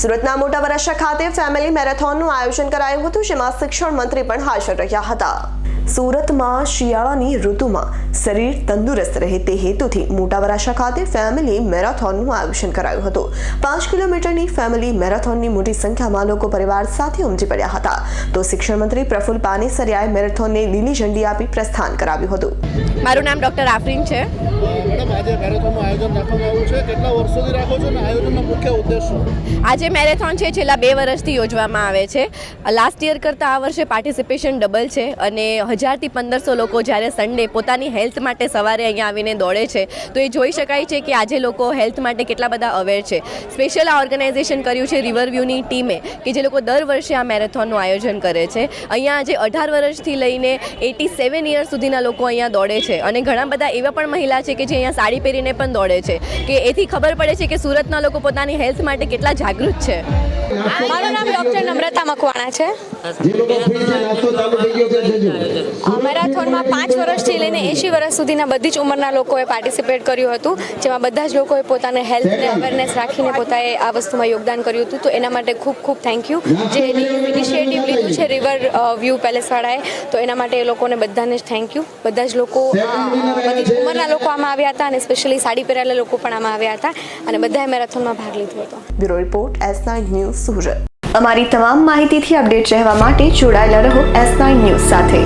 સુરતના મોટા વરાછા ખાતે ફેમિલી મેરેથોનનું આયોજન કરાયું હતું, જેમાં શિક્ષણ મંત્રી પણ હાજર રહ્યા હતા. સુરતમાં શિયાળાની ઋતુમાં શરીર તંદુરસ્ત રહે તે હેતુથી મોટા વરાછા ખાતે ફેમિલી મેરેથોનનું આયોજન કરાયું હતું. પાંચ કિલોમીટરની ફેમિલી મેરાથોનની મોટી સંખ્યામાં લોકો પરિવાર સાથે ઉમટી પડ્યા હતા. તો શિક્ષણ મંત્રી પ્રફુલ પાનેસરિયાએ મેરેથોનને લીલી ઝંડી આપી પ્રસ્થાન કરાવ્યું હતું. મારું નામ ડૉક્ટર આફરીન છે. આજે મેરેથોનનું આયોજન રાખવામાં આવ્યું છે. કેટલા વર્ષોથી રાખો છો અને આયોજનનો મુખ્ય ઉદ્દેશ શું? આજે મેરેથોન છે છેલ્લા બે વર્ષથી યોજવામાં આવે છે. લાસ્ટ યર કરતાં આ વર્ષે પાર્ટિસિપેશન ડબલ છે અને હજારથી પંદરસો લોકો જ્યારે સન્ડે પોતાની હેલ્થ માટે સવારે અહીંયા આવીને દોડે છે તો એ જોઈ શકાય છે કે આજે લોકો હેલ્થ માટે કેટલા બધા અવેર છે. સ્પેશિયલ આ ઓર્ગેનાઇઝેશન કર્યું છે રિવરવ્યૂની ટીમે કે જે લોકો દર વર્ષે આ મેરેથોનનું આયોજન કરે છે. અહીંયા આજે અઢાર વર્ષથી લઈને એટી સેવન યર્સ સુધીના લોકો અહીંયા દોડે છે અને ઘણા બધા એવા પણ મહિલા છે કે જે અહીંયા સાડી પહેરીને પણ દોડે છે. કે એથી ખબર પડે છે કે સુરતના લોકો પોતાની હેલ્થ માટે કેટલા જાગૃત છે. મારું નામ ડૉક્ટર નમ્રતા મકવાણા છે. મેરેથોનમાં પાંચ વર્ષથી લઈને એંશી વર્ષ સુધીના બધી જ ઉંમરના લોકોએ પાર્ટિસિપેટ કર્યું હતું જેમાં બધા જ લોકોએ પોતાને હેલ્થને અવેરનેસ રાખીને પોતાએ આ વસ્તુમાં યોગદાન કર્યું હતું. તો એના માટે ખૂબ ખૂબ થેન્ક યુ જે ઇનિશિયેટિવ લીધું છે રિવર વ્યૂ પેલેસવાળાએ તો એના માટે એ લોકોને બધાને જ થેન્ક યુ બધા જ લોકો બધી જ ઉંમરના લોકો આમાં આવ્યા હતા અને સ્પેશિયલી સાડી પહેરેલા લોકો પણ આમાં આવ્યા હતા અને બધાએ મેરેથોનમાં ભાગ લીધો હતો. Bureau report S nine news Surat. અમારી તમામ માહિતીથી અપડેટ રહેવા માટે જોડાયેલા રહો એસ નાઇન ન્યૂઝ સાથે.